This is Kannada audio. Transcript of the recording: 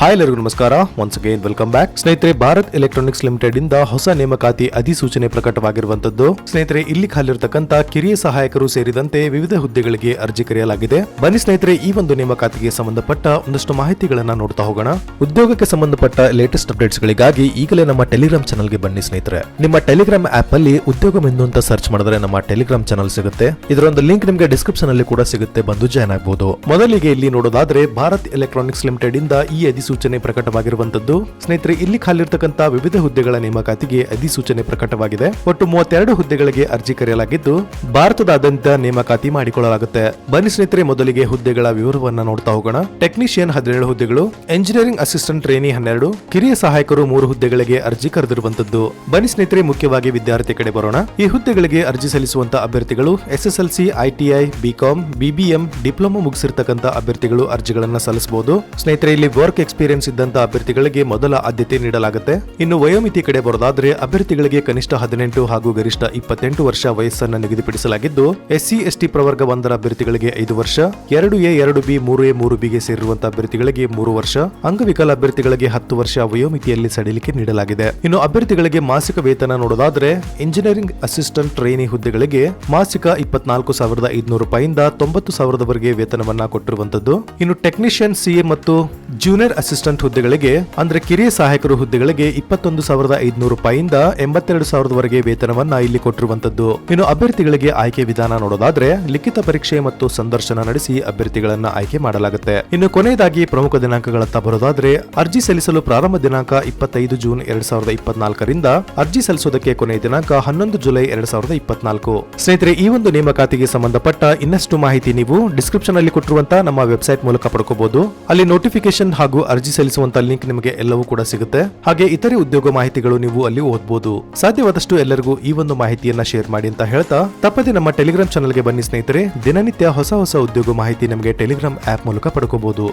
ಹಾಯ್ ಎಲ್ಲರಿಗೂ ನಮಸ್ಕಾರ. ಒನ್ಸ್ ಅಗೇನ್ ವೆಲ್ಕಮ್ ಬ್ಯಾಕ್ ಸ್ನೇಹಿತರೆ, ಭಾರತ್ ಎಲೆಕ್ಟ್ರಾನಿಕ್ಸ್ ಲಿಮಿಟೆಡ್ ಇಂದ ಹೊಸ ನೇಮಕಾತಿ ಅಧಿಸೂಚನೆ ಪ್ರಕಟವಾಗಿರುವಂತದ್ದು. ಸ್ನೇಹಿತರೆ, ಇಲ್ಲಿ ಖಾಲಿರತಕ್ಕಂತ ಕಿರಿಯ ಸಹಾಯಕರು ಸೇರಿದಂತೆ ವಿವಿಧ ಹುದ್ದೆಗಳಿಗೆ ಅರ್ಜಿ ಕರೆಯಲಾಗಿದೆ. ಬನ್ನಿ ಸ್ನೇಹಿತರೆ, ಈ ಒಂದು ನೇಮಕಾತಿಗೆ ಸಂಬಂಧಪಟ್ಟ ಒಂದಷ್ಟು ಮಾಹಿತಿಗಳನ್ನ ನೋಡ್ತಾ ಹೋಗೋಣ. ಉದ್ಯೋಗಕ್ಕೆ ಸಂಬಂಧಪಟ್ಟ ಲೇಟೆಸ್ಟ್ ಅಪ್ಡೇಟ್ಸ್ ಗಳಿಗಾಗಿ ಈಗಲೇ ನಮ್ಮ ಟೆಲಿಗ್ರಾಮ್ ಚಾನಲ್ಗೆ ಬನ್ನಿ ಸ್ನೇಹಿತರೆ. ನಿಮ್ಮ ಟೆಲಿಗ್ರಾಮ್ ಆಪ್ ಅಲ್ಲಿ ಉದ್ಯೋಗ ಮೆನು ಅಂತ ಸರ್ಚ್ ಮಾಡಿದ್ರೆ ನಮ್ಮ ಟೆಲಿಗ್ರಾಮ್ ಚಾನಲ್ ಸಿಗುತ್ತೆ. ಇದರ ಒಂದು ಲಿಂಕ್ ನಿಮಗೆ ಡಿಸ್ಕ್ರಿಪ್ಷನ್ ಅಲ್ಲಿ ಕೂಡ ಸಿಗುತ್ತೆ. ಬಂದು ಜಾಯ್ನ್ ಆಗಬಹುದು ಮೊದಲಿಗೆ ಇಲ್ಲಿ ನೋಡೋದಾದ್ರೆ, ಭಾರತ್ ಎಲೆಕ್ಟ್ರಾನಿಕ್ಸ್ ಲಿಮಿಟೆಡ್ ಇಂದ ಈ ಪ್ರಕಟವಾಗಿರುವಂತದ್ದು ಸ್ನೇಹಿತರೆ, ಇಲ್ಲಿ ಖಾಲಿರ್ತಕ್ಕಂಥ ವಿವಿಧ ಹುದ್ದೆಗಳ ನೇಮಕಾತಿಗೆ ಅಧಿಸೂಚನೆ ಪ್ರಕಟವಾಗಿದೆ. ಒಟ್ಟು ಮೂವತ್ತೆರಡು ಹುದ್ದೆಗಳಿಗೆ ಅರ್ಜಿ ಕರೆಯಲಾಗಿದ್ದು, ಭಾರತದಾದ್ಯಂತ ನೇಮಕಾತಿ ಮಾಡಿಕೊಳ್ಳಲಾಗುತ್ತೆ. ಬನ್ನಿ ಸ್ನೇಹಿತರೆ, ಮೊದಲಿಗೆ ಹುದ್ದೆಗಳ ವಿವರವನ್ನ ನೋಡ್ತಾ ಹೋಗೋಣ. ಟೆಕ್ನಿಷಿಯನ್ ಹದಿನೇಳು ಹುದ್ದೆಗಳು, ಎಂಜಿನಿಯರಿಂಗ್ ಅಸಿಸ್ಟೆಂಟ್ ಟ್ರೇನಿ ಹನ್ನೆರಡು, ಕಿರಿಯ ಸಹಾಯಕರು ಮೂರು ಹುದ್ದೆಗಳಿಗೆ ಅರ್ಜಿ ಕರೆದಿರುವಂತದ್ದು ಬನ್ನಿ ಸ್ನೇಹಿತರೆ, ಮುಖ್ಯವಾಗಿ ವಿದ್ಯಾರ್ಥಿ ಕಡೆ ಬರೋಣ. ಈ ಹುದ್ದೆಗಳಿಗೆ ಅರ್ಜಿ ಸಲ್ಲಿಸುವಂತಹ ಅಭ್ಯರ್ಥಿಗಳು SSLC ITI BCom BBM diploma ಮುಗಿಸಿರ್ತಕ್ಕಂಥ ಅಭ್ಯರ್ಥಿಗಳು ಅರ್ಜಿಗಳನ್ನು ಸಲ್ಲಿಸಬಹುದು. ಸ್ನೇಹಿತರೆ, ಇಲ್ಲಿ ವರ್ಕ್ ಎಕ್ಸ್ಪೀರಿಯನ್ಸ್ ಇದ್ದಂತ ಅಭ್ಯರ್ಥಿಗಳಿಗೆ ಮೊದಲ ಆದ್ಯತೆ ನೀಡಲಾಗುತ್ತೆ. ಇನ್ನು ವಯೋಮಿತಿ ಕಡೆ ಬರೋದಾದ್ರೆ ಅಭ್ಯರ್ಥಿಗಳಿಗೆ ಕನಿಷ್ಠ ಹದಿನೆಂಟು ಹಾಗೂ ಗರಿಷ್ಠ ಇಪ್ಪತ್ತೆಂಟು ವರ್ಷ ವಯಸ್ಸನ್ನು ನಿಗದಿಪಡಿಸಲಾಗಿದ್ದು, ಎಸ್ಸಿ, ಎಸ್ಟಿ ಪ್ರವರ್ಗ ಒಂದರ ಅಭ್ಯರ್ಥಿಗಳಿಗೆ ಐದು ವರ್ಷ, ಎರಡು ಎ, ಎರಡು ಬಿ, ಮೂರು ಎ, ಮೂರು ಬಿಗೆ ಸೇರಿರುವಂತಹ ಅಭ್ಯರ್ಥಿಗಳಿಗೆ ಮೂರು ವರ್ಷ, ಅಂಗವಿಕಲ ಅಭ್ಯರ್ಥಿಗಳಿಗೆ ಹತ್ತು ವರ್ಷ ವಯೋಮಿತಿಯಲ್ಲಿ ಸಡಿಲಿಕೆ ನೀಡಲಾಗಿದೆ. ಇನ್ನು ಅಭ್ಯರ್ಥಿಗಳಿಗೆ ಮಾಸಿಕ ವೇತನ ನೋಡೋದಾದ್ರೆ ಇಂಜಿನಿಯರಿಂಗ್ ಅಸಿಸ್ಟೆಂಟ್ ಟ್ರೈನಿ ಹುದ್ದೆಗಳಿಗೆ ಮಾಸಿಕ ಇಪ್ಪತ್ನಾಲ್ಕು ಸಾವಿರದ ಐದುನೂರು ರೂಪಾಯಿಂದ ತೊಂಬತ್ತು ಸಾವಿರದವರೆಗೆ ವೇತನವನ್ನ ಕೊಟ್ಟಿರುವಂತದ್ದು. ಇನ್ನು ಟೆಕ್ನಿಷಿಯನ್ ಸಿಎ ಮತ್ತು ಜೂನಿಯರ್ ಅಸಿಸ್ಟೆಂಟ್ ಹುದ್ದೆಗಳಿಗೆ, ಅಂದ್ರೆ ಕಿರಿಯ ಸಹಾಯಕರು ಹುದ್ದೆಗಳಿಗೆ ಇಪ್ಪತ್ತೊಂದು ಸಾವಿರದ ಐದುನೂರು ರೂಪಾಯಿಂದ ಎಂಬತ್ತೆರಡು ಸಾವಿರದವರೆಗೆ ವೇತನವನ್ನ ಇಲ್ಲಿ ಕೊಟ್ಟಿರುವಂತದ್ದು ಇನ್ನು ಅಭ್ಯರ್ಥಿಗಳಿಗೆ ಆಯ್ಕೆ ವಿಧಾನ ನೋಡೋದಾದ್ರೆ, ಲಿಖಿತ ಪರೀಕ್ಷೆ ಮತ್ತು ಸಂದರ್ಶನ ನಡೆಸಿ ಅಭ್ಯರ್ಥಿಗಳನ್ನ ಆಯ್ಕೆ ಮಾಡಲಾಗುತ್ತೆ. ಇನ್ನು ಕೊನೆಯದಾಗಿ ಪ್ರಮುಖ ದಿನಾಂಕಗಳತ್ತ ಬರೋದಾದ್ರೆ, ಅರ್ಜಿ ಸಲ್ಲಿಸಲು ಪ್ರಾರಂಭ ದಿನಾಂಕ ಇಪ್ಪತ್ತೈದು ಜೂನ್ ಎರಡ್ ಸಾವಿರದ ಇಪ್ಪತ್ನಾಲ್ಕರಿಂದ, ಅರ್ಜಿ ಸಲ್ಲಿಸೋದಕ್ಕೆ ಕೊನೆಯ ದಿನಾಂಕ ಹನ್ನೊಂದು ಜುಲೈ ಎರಡ್ ಸಾವಿರದ ಇಪ್ಪತ್ನಾಲ್ಕು. ಸ್ನೇಹಿತರೆ, ಈ ಒಂದು ನೇಮಕಾತಿಗೆ ಸಂಬಂಧಪಟ್ಟ ಇನ್ನಷ್ಟು ಮಾಹಿತಿ ನೀವು ಡಿಸ್ಕ್ರಿಪ್ಷನ್ ಅಲ್ಲಿ ಕೊಟ್ಟಿರುವಂತಹ ನಮ್ಮ ವೆಬ್ಸೈಟ್ ಮೂಲಕ ಪಡ್ಕೋಬಹುದು ಅಲ್ಲಿ ನೋಟಿಫಿಕೇಶನ್ ಹಾಗೂ ಅರ್ಜಿ ಸಲ್ಲಿಸುವಂತ ಲಿಂಕ್ ನಿಮಗೆ ಎಲ್ಲವೂ ಕೂಡ ಸಿಗುತ್ತೆ. ಹಾಗೆ ಇತರೆ ಉದ್ಯೋಗ ಮಾಹಿತಿಗಳು ನೀವು ಅಲ್ಲಿ ಓದಬಹುದು ಸಾಧ್ಯವಾದಷ್ಟು ಎಲ್ಲರಿಗೂ ಈ ಒಂದು ಮಾಹಿತಿಯನ್ನ ಶೇರ್ ಮಾಡಿ ಅಂತ ಹೇಳ್ತಾ, ತಪ್ಪದೆ ನಮ್ಮ ಟೆಲಿಗ್ರಾಮ್ ಚಾನಲ್ಗೆ ಬನ್ನಿ ಸ್ನೇಹಿತರೆ. ದಿನನಿತ್ಯ ಹೊಸ ಹೊಸ ಉದ್ಯೋಗ ಮಾಹಿತಿ ನಮಗೆ ಟೆಲಿಗ್ರಾಮ್ ಆಪ್ ಮೂಲಕ ಪಡ್ಕೋಬಹುದು